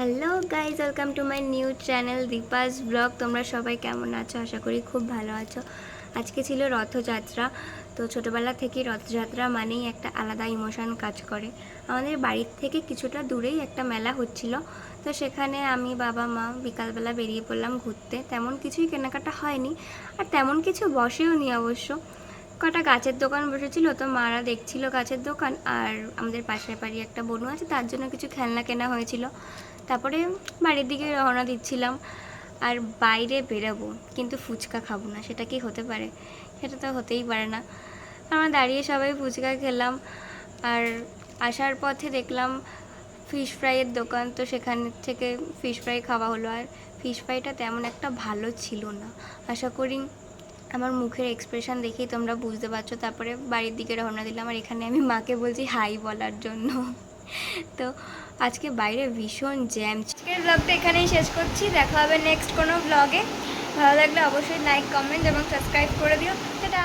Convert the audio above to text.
Hello guys welcome to my new channel Deepa's blog তোমরা সবাই কেমন আছো? আশা করি খুব ভালো আছো। আজকে ছিল রথযাত্রা। তো ছোটোবেলা থেকেই রথযাত্রা মানেই একটা আলাদা ইমোশন কাজ করে। আমাদের বাড়ির থেকে কিছুটা দূরেই একটা মেলা হচ্ছিল। তো সেখানে আমি, বাবা, মা বিকালবেলা বেরিয়ে পড়লাম ঘুরতে। তেমন কিছুই কেনাকাটা হয়নি। আর তেমন কিছু বসেও নি অবশ্য। কটা গাছের দোকান বসেছিল তো মারা দেখছিল গাছের দোকান আর আমাদের পাশের বাড়ি একটা বনু আছে, তার জন্য কিছু খেলনা কেনা হয়েছিল। তারপরে বাড়ির দিকে রওনা দিচ্ছিলাম আর বাইরে বেরাবো, কিন্তু ফুচকা খাব না, সেটা কি হতে পারে? সেটা তো হতেই পারে না। আমরা দাঁড়িয়ে সবাই ফুচকা খেলাম আর আসার পথে দেখলাম ফিশ ফ্রাইয়ের দোকান, তো সেখান থেকে ফিশ ফ্রাই খাওয়া হলো। আর ফিশ ফ্রাইটা তেমন একটা ভালো ছিল না। আশা করি আমার মুখের এক্সপ্রেশন দেখেই তোমরা বুঝতে পারছ। তারপরে বাড়ির দিকে রওনা দিলাম আর এখানে আমি মাকে বলছি হাই বলার জন্য। তো আজকে বাইরে ভীষণ জ্যাম আজকের ব্লগটা এখানেই শেষ করছি। দেখা হবে নেক্সট কোনো ব্লগে ভালো লাগলে অবশ্যই লাইক কমেন্ট এবং সাবস্ক্রাইব করে দিও। সেটা